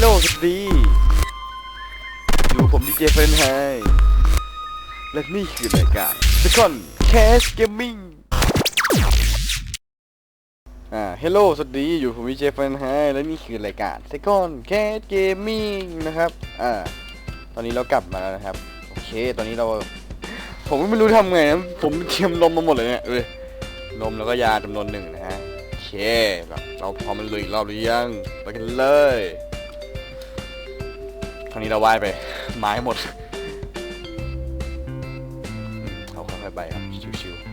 ฮัลโหลสวัสดี อยู่ผมดีเจเฟรนไฮและนี่คือรายการ Second Cast Gaming อ่าฮัลโหลสวัสดี อยู่ผมดีเจเฟรนไฮและนี่คือรายการ Second Cast Gaming นะครับ อ่า ตอนนี้เรากลับมาแล้วนะครับ โอเค ตอนนี้เรา ผมไม่รู้ทำไงนะ ผมเตรียมลมมาหมดเลยเนี่ยเลยลมแล้วก็ยาจำนวนหนึ่งนะฮะโอเคแบบเราพร้อมมันลุยอีกรอบหรือยัง ไปกันเลยาวนี้เราว่ายไป ไม้หมดเขาค่อยๆไปครับ ชิวๆ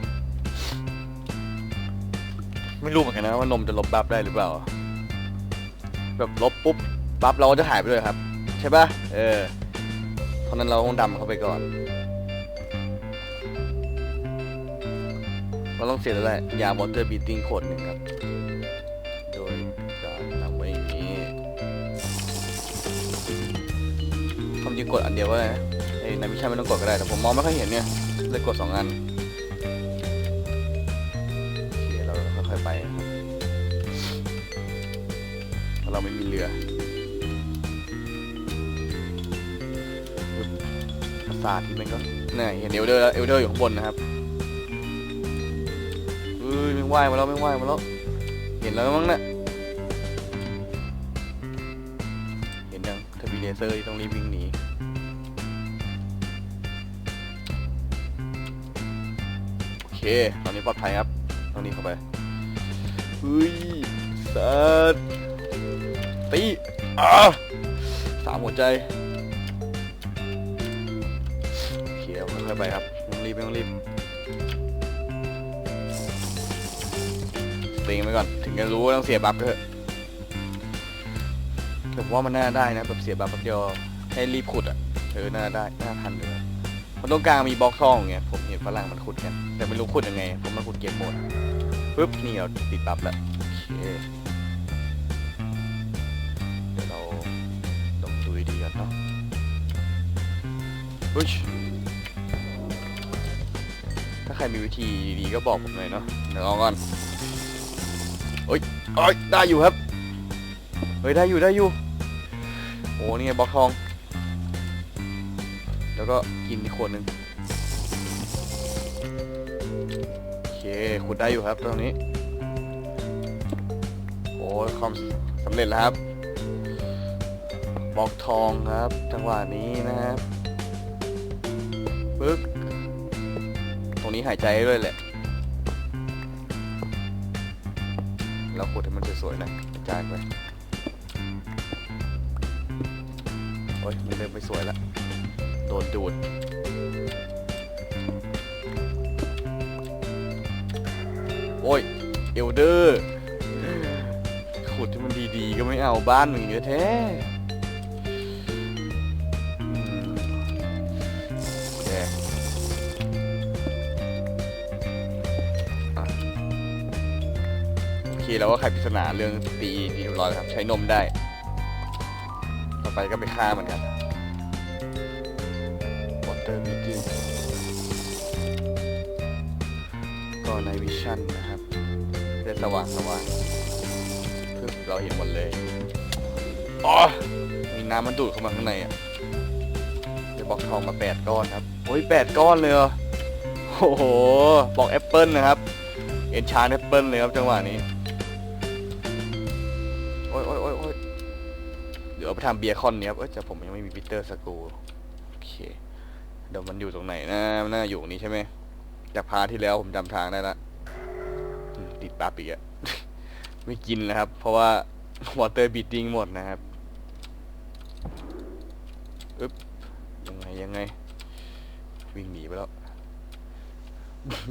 ไม่รู้เหมือนกันนะว่านมจะลบบัฟได้หรือเปล่า แบบลบปุ๊บบัฟเราก็จะหายไปเลยครับ ใช่ปะเออเพราะนั้นเราต้องดำเข้าไปก่อน เราต้องเสียแล้วแหละยาวอเตอร์บีติ้งขวดหนึ่งครับ จริงกดอันเดียวก็ได้นะไอ้นาวิชั่นไม่ต้องกดก็ได้แต่ผมมองไม่ค่อยเห็นเนี่ยเลยกดสองอันโอเคเราค่อยๆไปครับเพราะเราไม่มีเรือปราสาทที่มันก็เนี่ยเห็นเอลเดอร์แล้วเอลเดอร์อยู่ข้างบนนะครับเอ้ยไม่ไหวมาแล้วไม่ไหวมาแล้วเห็นแล้วมั้งเนี่ยเห็นยังถ้ามีเลเซอร์ต้องรีบวิ่งหนี ตอนนี้ปลอดภัยครับตอนนี้เข้าไปเฮ้ยสัตว์ตีอ่าสามหัวใจเคเอาค่อยไปครับต้องรีบไม่ต้องรีบต็งไปก่อนถึงจะรู้ว่าต้องเสียบัฟก็เถอะแต่ผมว่ามันน่าได้นะแบบเสียบัฟแป๊บเดียวให้รีบขุดอะเออน่าได้น่าทันอยู่นะ มันตรงกลางมีบล็อกทองไงผมเห็นฝรั่งมันขุดกัน แต่ไม่รู้ขุดยังไงผมมาขุดเกมโหมดปึ๊บนี่เราติดบัฟแล้วโอเคเดี๋ยวเราลองดูดีก่อนเนาะอุ๊ยถ้าใครมีวิธีดีก็บอกผมหน่อยเนาะเดี๋ยวลองก่อนเอ้ยเอ้ยได้อยู่ครับเฮ้ยได้อยู่ได้อยู่โอ้นี่ไงบล็อกทอง แล้วก็กินอีกขวดหนึ่งโอเคขุดได้อยู่ครับตรงนี้ โอ้ยความสำเร็จแล้วครับบอกทองครับ จังหวะนี้นะครับปึ๊กตรงนี้หายใจด้วยแหละแล้วขุดให้มันสวยๆนะกระจายไปโอ้ยมันเริ่มไม่สวยแล้ว โดนดูด โอ้ย เอลเดอร์ ขุดที่มันดีๆ ก็ไม่เอาบ้านมึงเยอะแท้โอเคแล้วก็ไขปริศนาเรื่องตีดีเรียบร้อยครับ ใช้นมได้ ต่อไปก็ไปฆ่ามันครับ ก็ในวิชั่นนะครับได้สว่างสว่างเพื่อเราเห็นหมดเลย อ๋อ มีน้ำมันดูดเข้ามาข้างในอะเดี๋ยวบอกทองมาแปดก้อนครับโอ้ยแปดก้อนเลยเหรอโอ้โห บอกแอปเปิลนะครับ เอ็นชาร์แอปเปิลเลยครับจังหวะนี้ โอ้ยโอ้ยโอ้ยโอ้ยเดี๋ยวเอาไปทำเบียร์คอนเนี้ยครับ เอ้ยแต่ผมยังไม่มีปีเตอร์สกูโอเค เดี๋ยวมันอยู่ตรงไหนนะมันน่าอยู่ตรงนี้ใช่ไหม จากพาที่แล้วผมจำทางได้ละติดปั๊บอีกอะไม่กินแล้วครับ เพราะว่าวอเตอร์บีดดิ้งหมดนะครับอึ๊บยังไงยังไง วิ่งหนีไปแล้ว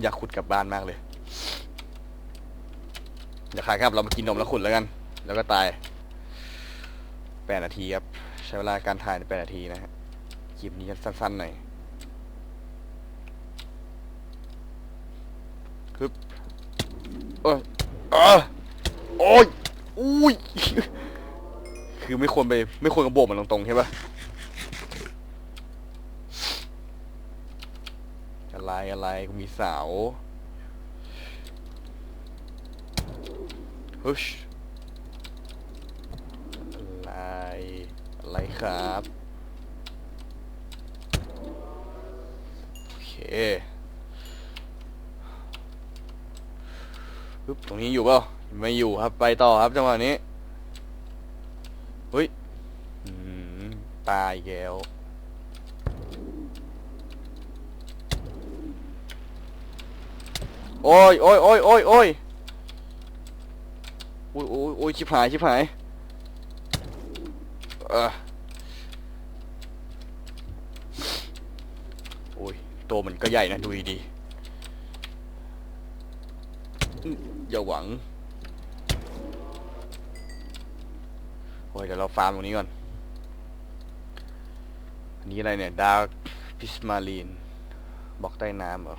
อยากขุดกลับบ้านมากเลยเดี๋ยวขายครับเรามากินนมแล้วขุดแล้วกัน แล้วก็ตายแปดนาทีครับ ใช้เวลาการถ่ายในแปดนาทีนะฮะคลิปนี้จะสั้นๆหน่อย คือโอ้ยอะโอ้ยอุ้ย คือไม่ควรไป ไม่ควรกระโบกมันตรงๆใช่ปะอะไรอะไรกูมีเสาฮึชอะไรครับ โอเค ตรงนี้อยู่เปล่าไม่อยู่ครับไปต่อครับจังหวะนี้เฮ้ยตายแล้วโอ้ยโอ้ยโอ้ยโอ้ยโอ้ยโอ้ยโอ้ยชิบหายชิบหายเออโอ้ยตัวมันก็ใหญ่นะดูดีๆ อย่าหวังโอ้ยเดี๋ยวเราฟาร์มตรงนี้ก่อน อันนี้อะไรเนี่ยดาร์พิสมารีนบอกใต้น้ำเหรอ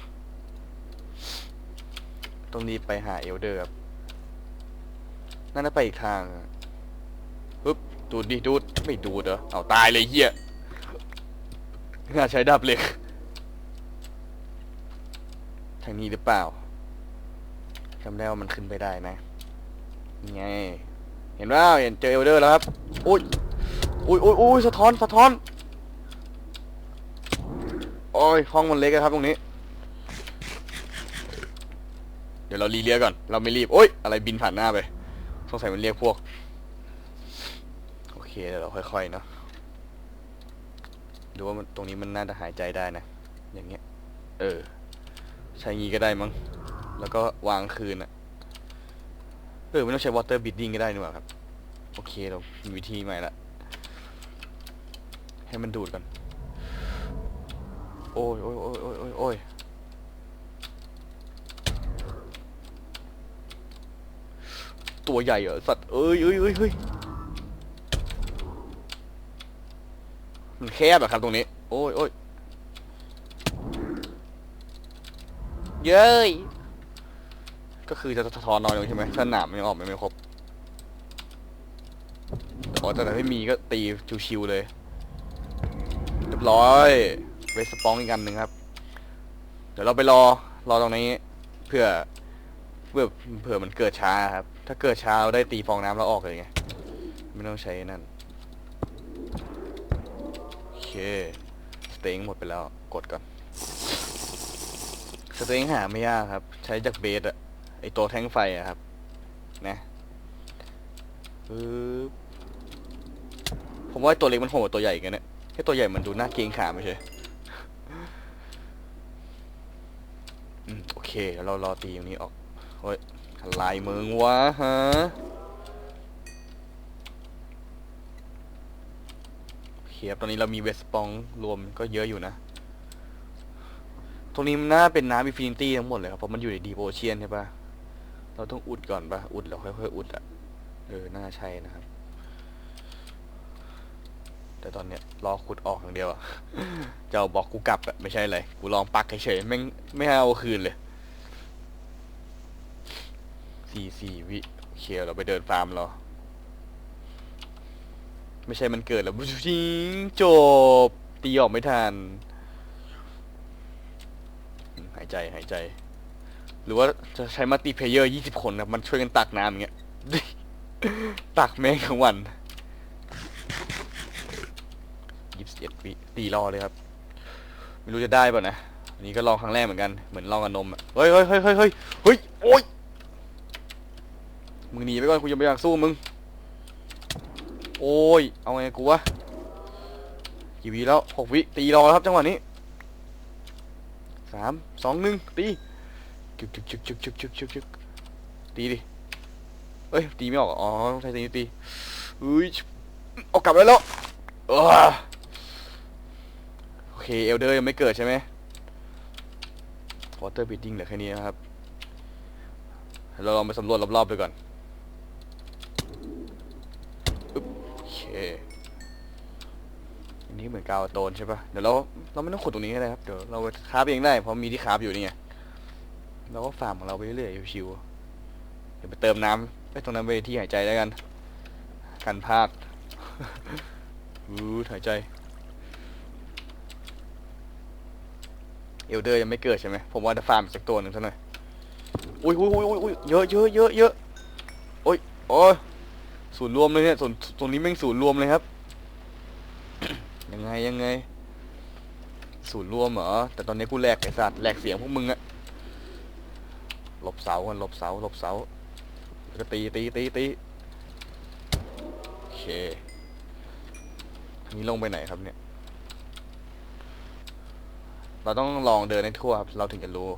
ต้องรีบไปหาเอลเดอร์ครับน่าจะไปอีกทางอะฮึบดูดดิดูดไม่ดูดเหรอเอาตายเลยเฮียน่าใช้ดับเหล็กทางนี้หรือเปล่า จำได้ว่ามันขึ้นไปได้นะนี่ไงเห็นว่าเห็นเจอเอลเดอร์แล้วครับอุ้ยอุ้ยอุ้ยอุ้ยสะท้อนสะท้อนโอ้ยห้องมันเล็กอะครับตรงนี้ เดี๋ยวเรารีเลียก่อน เราไม่รีบโอ้ยอะไรบินผ่านหน้าไปสงสัยมันเรียกพวก โอเคเดี๋ยวเราค่อยๆเนาะดูว่ามันตรงนี้มันน่าจะหายใจได้นะ อย่างเงี้ย เออ ใช้งี้ก็ได้มั้ง แล้วก็วางคืนอะเออไม่ต้องใช้ water bidding ก็ได้นี่หว่าครับ โอเคเรามีวิธีใหม่ละ ให้มันดูดก่อน โอ้ยโอ้ยโอ้ยโอ้ยโอ้ยโอ้ยตัวใหญ่เหรอสัตว์เอ้ยเอ้ยเอ้ยเฮ้ยมันแคบอะครับตรงนี้ โอ้ยโอ้ยเย้ย ก็คือจะสะท้อนน้อยลงใช่ไหมถ้าหนามมันยังออกไม่ครบแต่ว่าแต่ถ้าไม่มีก็ตีชิวๆเลยเรียบร้อยเวสปองอีกอันหนึ่งครับ เดี๋ยวเราไปรอรอตรงนี้เพื่อเพื่อเผื่อมันเกิดช้าครับ ถ้าเกิดช้าเราได้ตีฟองน้ำแล้วออกเลยไงไม่ต้องใช้นั่นโอเคสเต็งหมดไปแล้วกดก่อนสเต็งหาไม่ยากครับ ใช้จากเบสอะ อตัวแท่งไฟอะครับ นะปึ๊บผมว่าไอตัวเล็กมันโหดกว่าตัวใหญ่กันเนี่ยแค่ตัวใหญ่มันดูน่าเกรงขามไม่ใช่อืมโอเคเดี๋ยวเรารอตีตรงนี้ออกเฮ้ยอะไรมึงวะฮะโอเคครับตอนนี้เรามีเวสปองรวมก็เยอะอยู่นะ ตรงนี้มันน่าเป็นน้ำอินฟินิตี้ทั้งหมดเลยครับ เพราะมันอยู่ในดีโ o เชียนใช่ปะ เราต้องอุดก่อนปะอุดแล้วค่อยๆอุดอะเออน่าใช่นะครับ แต่ตอนเนี้ยรอขุดออกอย่างเดียวอะจะเอาบล็อกกูกลับอะไม่ใช่เลยกูลองปักเฉยๆแม่ไม่ให้เอาคืนเลยสี่สี่วิโอเคเราไปเดินฟาร์มเราไม่ใช่มันเกิดแล้วชิงจบตีออกไม่ทันหายใจหายใจ หรือว่าจะใช้มัลติเพเยอร์ยี่สิบคนครับมันช่วยกันตักน้ำอย่างเงี้ย ตักแม่งทั้งวันยี่สิบเอ็ดวิตีรอเลยครับ ไม่รู้จะได้ป่ะนะอันนี้ก็ลองครั้งแรกเหมือนกัน เหมือนลองกับนมอะเฮ้ยเฮ้ยเฮ้ยเฮ้ยเฮ้ยเฮ้ยโอ๊ยมึงหนีไปก่อนกูยังไม่อยากสู้มึง โอ้ย เอาไงกูวะกี่วิแล้วหกวิตีรอแล้วครับจังหวะนี้สามสองหนึ่งตี จึกจึกจึกจึกจึกจึกจึกจึกตีดิ เอ้ย ตีไม่ออก อ๋อต้องใช้ตีตีเฮ้ยเอากลับได้แล้วโอเค เอลเดอร์ยังไม่เกิดใช่ไหมวอเตอร์บิดดิ้งเหลือแค่นี้นะครับ เราลองไปสำรวจรอบๆไปก่อนโอเค อันนี้เหมือนกาวโตนใช่ปะเดี๋ยวเราเราไม่ต้องขุดตรงนี้ก็ได้ครับ เดี๋ยวเราคราฟเองได้เพราะมีที่คราฟอยู่นี่ไง เราก็ฟาร์มของเราไปเรื่อยๆชิวๆเดี๋ยวไปเติมน้ำไปตรงนั้นไปที่หายใจแล้วกัน กันพาดอู้หายใจ เอลเดอร์ยังไม่เกิดใช่ไหมผมว่าจะฟาร์มอีกสักตัวหนึ่งซะหน่อยอุ้ยอุ้ยอุ้ยอุ้ยเยอะเยอะเยอะเยอะโอ้ยโอ้ยศูนย์รวมเลยเนี่ยศูนตรงนี้แม่งศูนย์รวมเลยครับ ยังไงยังไง ศูนย์รวมเหรอ แต่ตอนนี้กูแหลกไอสัตว์แหลกเสียงพวกมึงอะ หลบเสากันหลบเสาหลบเสาแล้วก็ตีตีตีตีโอเคอันนี้ลงไปไหนครับเนี่ย เราต้องลองเดินให้ทั่วครับ เราถึงจะรู้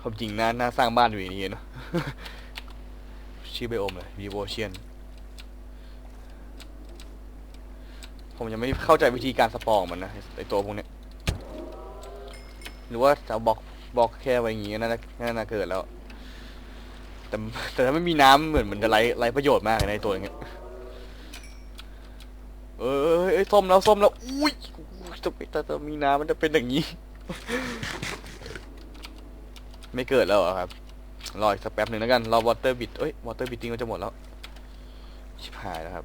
ความจริงน่าน่าสร้างบ้านอยู่ในนี้เนอะชื่อไบโอมเลยวีโวเชียนผมยังไม่เข้าใจวิธีการสปองมันนะไอตัวพวกเนี้ย หรือว่าจะบอกบอกแค่ไว้อย่างงี้น่าจะน่าจะเกิดแล้ว แต่แต่ถ้าไม่มีน้ำเหมือนมันจะไร้ไร้ประโยชน์มากในตัวอย่างเงี้ยเอ้ยเอ้ยส้มแล้วส้มแล้วอุ้ยจะไปแต่มีน้ำมันจะเป็นอย่างนี้ ไม่เกิดแล้วครับรออีกสักแป๊บหนึ่งแล้วกันรอวอเตอร์บิดเอ้ยวอเตอร์บิดติ้งก็จะหมดแล้วชิบหายแล้วครับ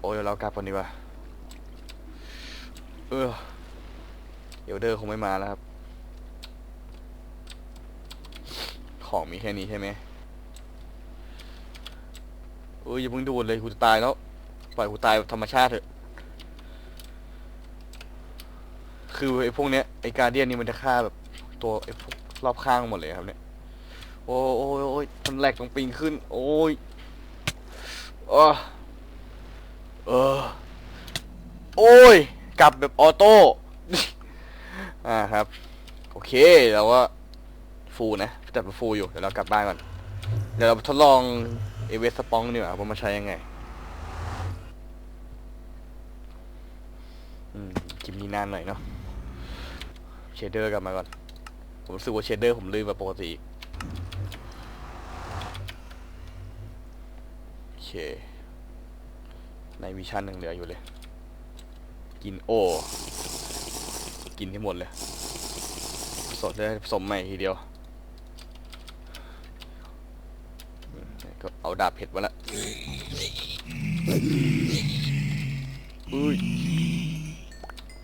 โอ้ยเดี๋ยวเรากลับก่อนดีกว่า เออเอลเดอร์คงไม่มาแล้วครับ ของมีแค่นี้ใช่ไหมเอ้ยอย่าเพิ่งดูดเลยกูจะตายแล้ว ปล่อยกูตายธรรมชาติเถอะ คือไอ้พวกเนี้ยไอ้การเดียนนี่มันจะฆ่าแบบตัวไอ้พวกรอบข้างหมดเลยครับเนี่ย โอ้ยโอ้ยโอ้ยมันแหลกตรงปิงขึ้น โอ้ยเออเออ โอ้ย กลับแบบออโต้ อ่าครับ โอเคเราก็ฟูลนะ แต่ฟูลอยู่ เดี๋ยวเรากลับบ้านก่อน เดี๋ยวเราทดลองเอเวสปองดีกว่าว่ามันใช้ยังไงอืมกิมนี่นานหน่อยเนาะเชดเดอร์กลับมาก่อน ผมรู้สึกว่าเชดเดอร์ผมลืมแบบปกติอีกโอเคในวิชั่นยังเหลืออยู่เลย กินโอ้กินให้หมดเลยสดเลยผสมใหม่ทีเดียว ก็เอาดาบเผ็ดมาละอุ้ย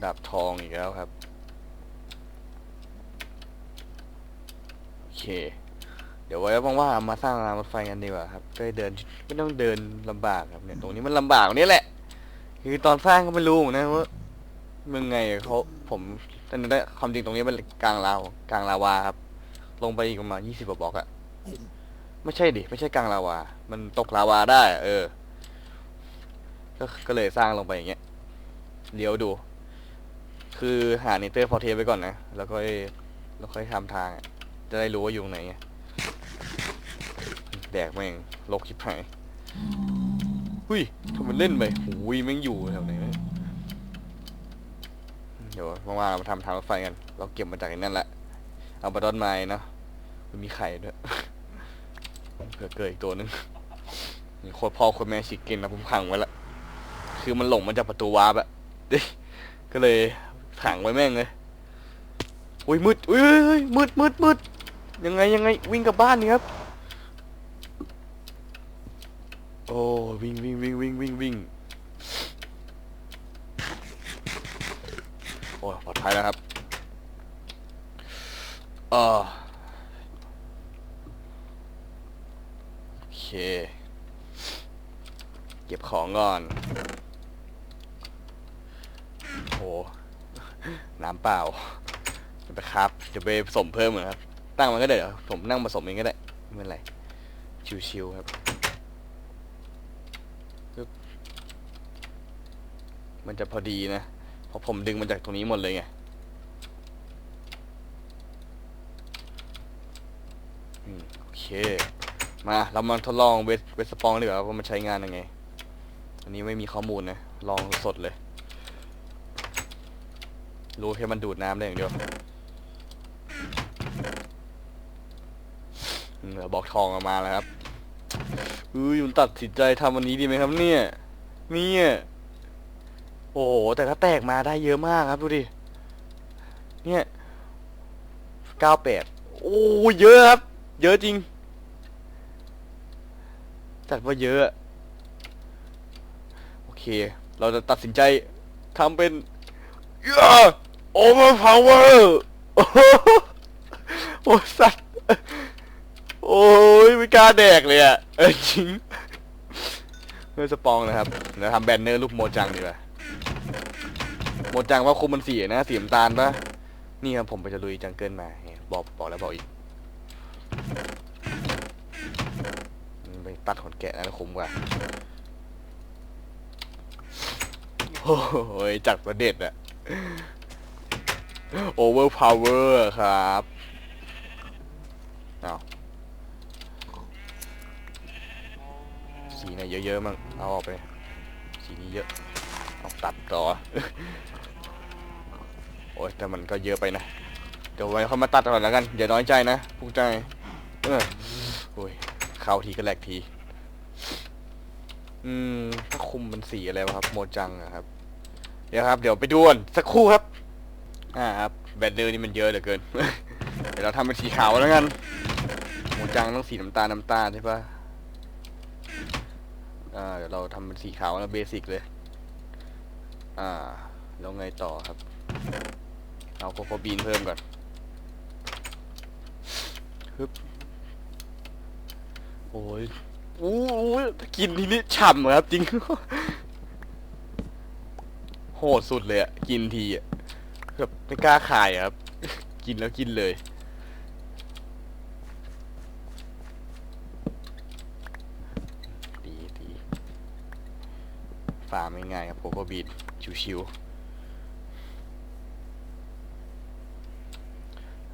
ดาบทองอีกแล้วครับโอเค เดี๋ยวไว้ว่างๆมาสร้างรางรถไฟกันดีกว่าครับจะได้เดินไม่ต้องเดินลำบากครับเนี่ยตรงนี้มันลำบากนี้แหละ คือตอนสร้างก็ไม่รู้นะว่ามึงไงเขาผมแต่นั่นได้ความจริงตรงนี้เป็นกลางลาวกลางลาวาครับ ลงไปอีกประมาณยี่สิบกว่าบล็อกอะไม่ใช่ดิไม่ใช่กลางลาวา มันตกลาวาได้ เออ ก็ก็เลยสร้างลงไปอย่างเงี้ยเลี้ยวดู คือหาเนเตอร์พอเทไว้ก่อนนะแล้วก็แล้วค่อยทำทางจะได้รู้ว่าอยู่ไหนไงแดกแม่งโลกชิบหาย หุยทำไมันเล่นไปหุยแม่งอยู่แถวไหนวะเดี๋ยวว่างๆเรามาทำทางรถไฟกัน เราเก็บมาจากไอ้นั่นแหละ เอาบาดอนไม้เนาะมันมีไข่ด้วย เผื่อเกิดอีกตัวนึงนี่โคตรพ่อโคตรแม่ชิคเก้นนะผมพังไว้ละ คือมันหลงมาจากประตูวาร์ปอะก็เลยขังไว้แม่งเลยอุ้ยมืดอุ้ยมืดมืดมืดยังไงยังไงวิ่งกลับบ้านนี่ครับ โอ้วิ่งวิ่งวิ่งวิ่งวิ่งวิ่งโอ้ยปลอดภัยแล้วครับเออโอเค เก็บของก่อนโอ้น้ำเปล่าไปครับเดี๋ยวไปผสมเพิ่มเหมือนครับ ตั้งมันก็ได้เดี๋ยวผมนั่งผสมเองก็ได้ไม่เป็นไรชิวๆครับปึ๊บ มันจะพอดีนะเพราะผมดึงมาจากตรงนี้หมดเลยไงโอเค มาเรามาทดลองเวสเวสปองดีกว่าว่ามันใช้งานยังไงอันนี้ไม่มีข้อมูลนะลองสดเลย รู้แค่มันดูดน้ำได้อย่างเดียวเดี๋ยวบอกทองออกมาแล้วครับอุ้ยมันตัดสินใจทำวันนี้ดีไหมครับเนี่ยเนี่ย โอ้โหแต่ถ้าแตกมาได้เยอะมากครับดูดิ เนี่ยเก้าแปดโอ้เยอะครับ เยอะจริง จัดว่าเยอะ โอเค เราจะตัดสินใจทำเป็นโอเวอร์พาวเวอร์โอ้สัตว์ โอ้โอ้ยไม่กล้าแดกเลยอะ เออจริงเพื่อสปองนะครับ เดี๋ยวทำแบนเนอร์รูปโมจังดีกว่า โมดจังว่าคุมมันเสียนะเสีน้ำตาลปะนี่ครับผมไปจะลุยจังเกิลมาบอกบอกแล้วบอกอีกไปตัดขนแกะนั่นคุ้มกว่าโอ้ยจัดประเด็ดอะโอเวอร์พาวเวอร์ครับเอาสีไหนเยอะๆมั่งเอาออกไป สีนี้เยอะ เอาตัดต่อ โอ้ยแต่มันก็เยอะไปนะ เดี๋ยวไว้เขามาตัดก่อนแล้วกันอย่าน้อยใจนะพวกใจเออโอ้ยเข้าทีก็แหลกที อืมถ้าคุมเป็นสีอะไรวะครับ โมจังอะครับ เดี๋ยวครับ เดี๋ยวไปดูก่อนสักครู่ครับ อ่าครับแบตเตอร์นี่มันเยอะเหลือเกิน เดี๋ยวเราทำเป็นสีขาวแล้วกันโมจังต้องสีน้ำตาลน้ำตาลใช่ปะอ่าเดี๋ยวเราทำเป็นสีขาวแล้วเบสิกเลย อ่า แล้วไงต่อครับ เอาโคโคบีนเพิ่มก่อนฮึบโอ้ยอู้ยกินทีนี้ฉ่ำครับจริง โหดสุดเลยอะกินทีอะแบบไม่กล้าขายครับ กินแล้วกินเลย ดีดีฟาร์มง่ายครับโคโคบีน ชิวๆ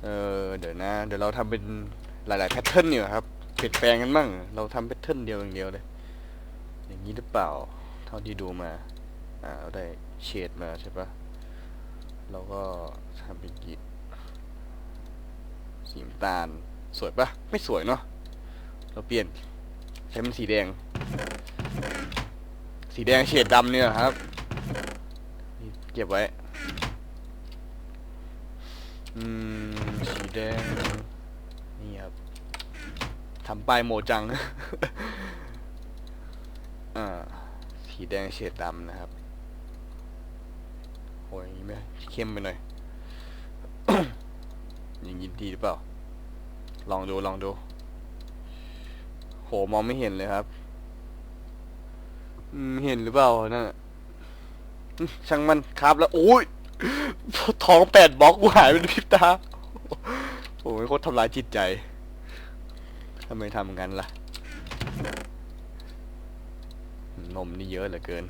เออเดี๋ยวนะ เดี๋ยวเราทำเป็นหลายๆแพทเทิร์นเนี่ยครับเปลี่ยนแปลงกันบ้าง เราทำแพทเทิร์นเดียวอย่างเดียวเลย อย่างนี้หรือเปล่า เท่าที่ดูมา อ่าเราได้เฉดมาใช่ปะเราก็ทำเป็นกีดสีน้ำตาล สวยปะไม่สวยเนาะ เราเปลี่ยน ใช้เป็นสีแดง สีแดงเฉดดำเนี่ยครับ เก็บไว้ อืม สีแดง นี่ครับทำป้ายโมจัง อ่า สีแดงเฉดดำนะครับโอ้ยอย่างนี้ไหมเข้มไปหน่อยอย่างนี้ดีหรือเปล่า ลองดูลองดู โหมองไม่เห็นเลยครับ เห็นหรือเปล่านั่นน่ะ ช่างมันครับแล้วโอ้ยท้องแปดบล็อกกูหายไปในพริบตา โอ้ยโคตรทำลายจิตใจทำไมทำงั้นล่ะ นมนี่เยอะเหลือเกิน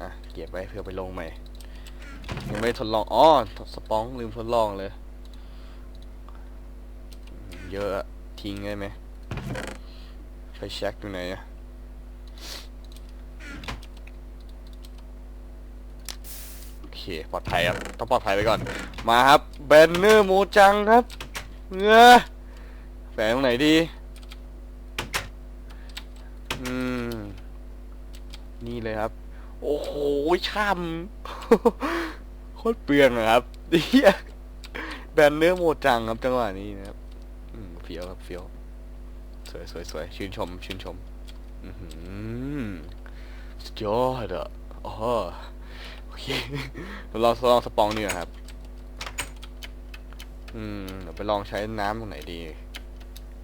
อะ เก็บไว้เพื่อไปลงใหม่ ยังไม่ทดลอง อ๋อ สปองลืมทดลองเลย เยอะทิ้งได้ไหม ไปเช็คดูไหนอยอะโอเค ปลอดภัยครับ ต้องปลอดภัยไปก่อน มาครับแบนเนอร์โมจังครับเงือแฝงตรงไหนดี อืม นี่เลยครับ โอ้โหช่ำโคตรเปลืองอะครับเฮียแบนเนอร์โมจังครับจังหวะนี้นะครับอืมเฟี้ยวครับเฟี้ยว สวยสวยสวยชื่นชม ชื่นชมอือหือสุดยอดอะอ๋อโอเคเราลองลองสปองนี่นะครับ อืมเดี๋ยวไปลองใช้น้ำตรงไหนดี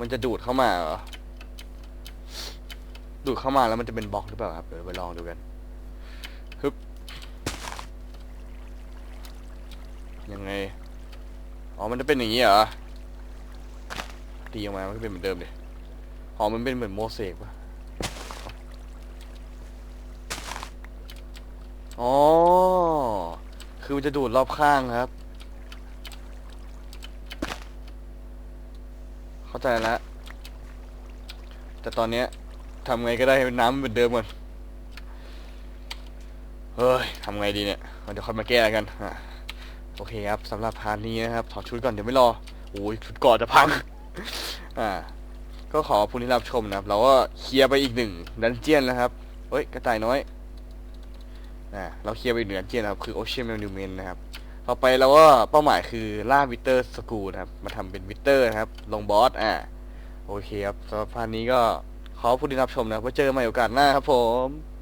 มันจะดูดเข้ามาเหรอ ดูดเข้ามาแล้วมันจะเป็นบล็อกหรือเปล่าครับ เดี๋ยวไปลองดูกันฮึบยังไง อ๋อ มันจะเป็นอย่างนี้เหรอ ตีออกมา มันก็เป็นเหมือนเดิมเลย อ๋อมันเป็นเหมือนโมเสกปะอ๋อ คือมันจะดูดรอบข้างครับ เข้าใจแล้ว แต่ตอนเนี้ยทำไงก็ได้ให้น้ำเหมือนเดิมก่อน เฮ้ยทำไงดีเนี่ย เดี๋ยวค่อยมาแก้กันอะโอเคครับสำหรับพาร์ทนี้นะครับ ถอดชุดก่อนเดี๋ยวไม่รอ โอ้ยชุดก่อนจะพัง อ่า ก็ขอผู้ที่รับชมนะครับ เราก็เคลียร์ไปอีกหนึ่งดันเจียนแล้วครับเฮ้ย กระต่ายน้อยนะเราเคลียร์ไปอีกหนึ่งดันเจียนนะครับ คือโอเชียนเมนิวเมนนะครับ ต่อไปเราก็เป้าหมายคือล่าวิเตอร์สกูนะครับ มาทำเป็นวิเตอร์นะครับ ลงบอส อ่า โอเคครับสำหรับพาร์ทนี้ก็ขอผู้ที่รับชมนะครับไว้เจอใหม่โอกาสหน้าครับผม